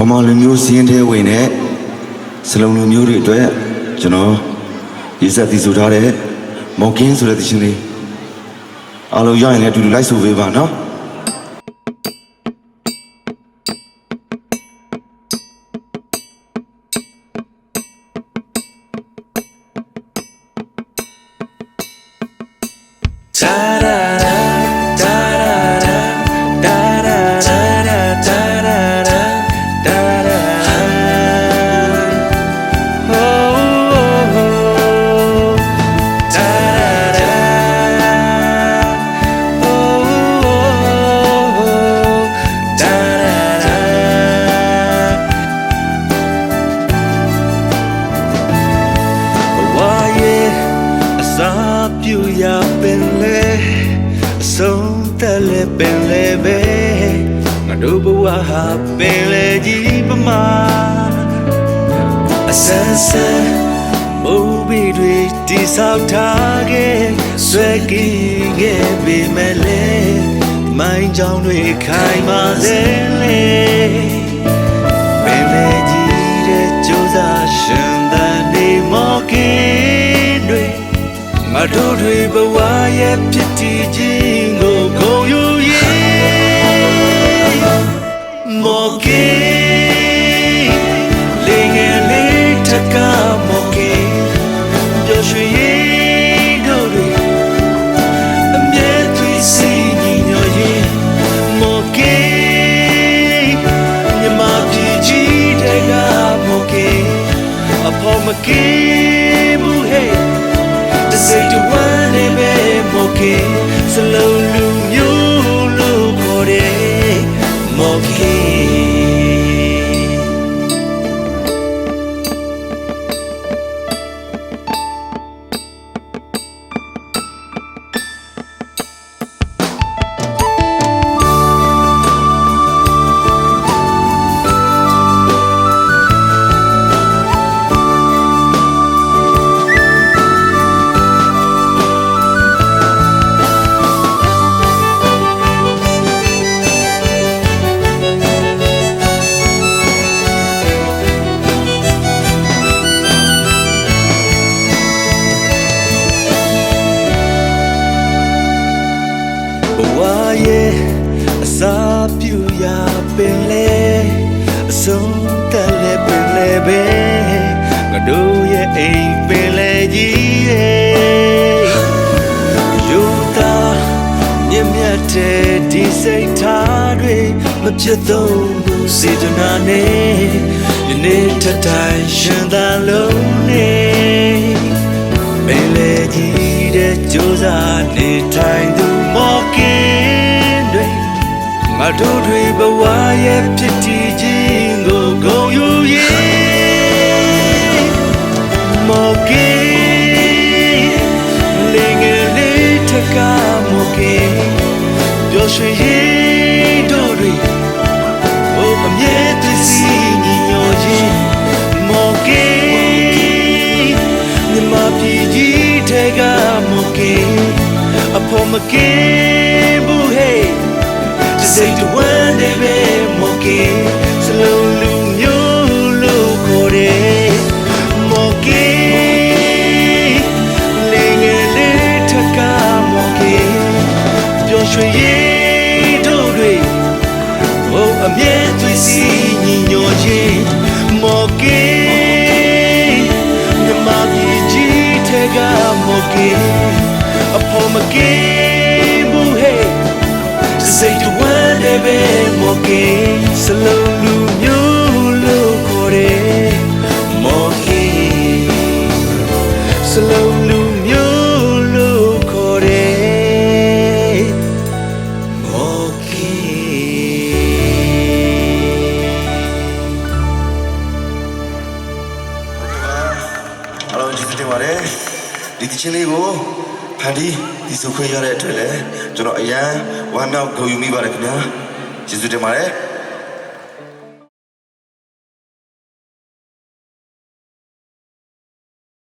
ဗမာလူမျိုးစီးရင်ထဲဝင်တဲ့စလုံးလူမျိုးတွေအတွက်ကျွန်တော်ရေးဆက်တည်ဆိုထားတဲ့မော်ကင်းဆိုတဲ့တခြင်းလေးအားလုံးရရင်လည်းအတူတူလိုက်ဆိုပေးပါနော် ဆုံးသက်လေပင်လေပဲငါတို့ဘဝဟာပင်လေကြီးပမာအဆန်းဆန်းမိုးဘီတွေတိဆောက်ထားခဲ့ဆွဲကင်းခဲ့ပေမဲ့လေမိုင်းကြောင်တွေခိုင်ပါစေလေပင်လေကြီးတဲ့ကြိုးစားရှင်သန်နေမော်ကင်းတွေ ငါတို့တွေဘဝရဲ့ဖြစ်တည်ခြင်းကိုဂုဏ်ယူရေးမော်ကင်းလေငယ်လေးထက်ကမော်ကင်းပျော်ရွှင်ရေးတို့တွေအမြဲတည်စီညီညွတ်ရေးမော်ကင်းမြမပြည်ကြီးတဲ့ကမကေအဖို့မကေဘူးဟဲ့တ စိတ်တဝမ်းနေပဲမကေစလုံး ဖြစ်တော့ဘူးစေတနာနဲ့ယနေ့ထက်တိုင်းရှင်သာလုံးနဲ့ပင်လေကြီးတဲ့ကြိုးစားနေထိုင်သူမော်ကင်းတွေငါတို့တွေဘဝရဲ့ဖြစ်တည်ခြင်း Upon moke, boo hey. To say the one day be moke. Slow lu nyo lu kore. Moke, ling a little ka moke. ပျော်ရွှင်ရေးတို့တွေ Oh, I'm yet to see you, Jin. Moke, the mapi ji tega moke. Upon moke, boo hey. To say the one day be moke. Slow lu nyo lu kore. Moke. Slow lu nyo lu kore. Okay. အားလုံးကျေးဇူးတင်ပါတယ်ဒီတခြင်းလေးကို ဖန်တီးဒီစုခွင့်ရတဲ့အတွက်လည်းကျွန်တော်အရန်ဝမ်းမြောက်ဂုဏ်ယူမိပါတယ်ခင်ဗျာကျေးဇူးတင်ပါတယ်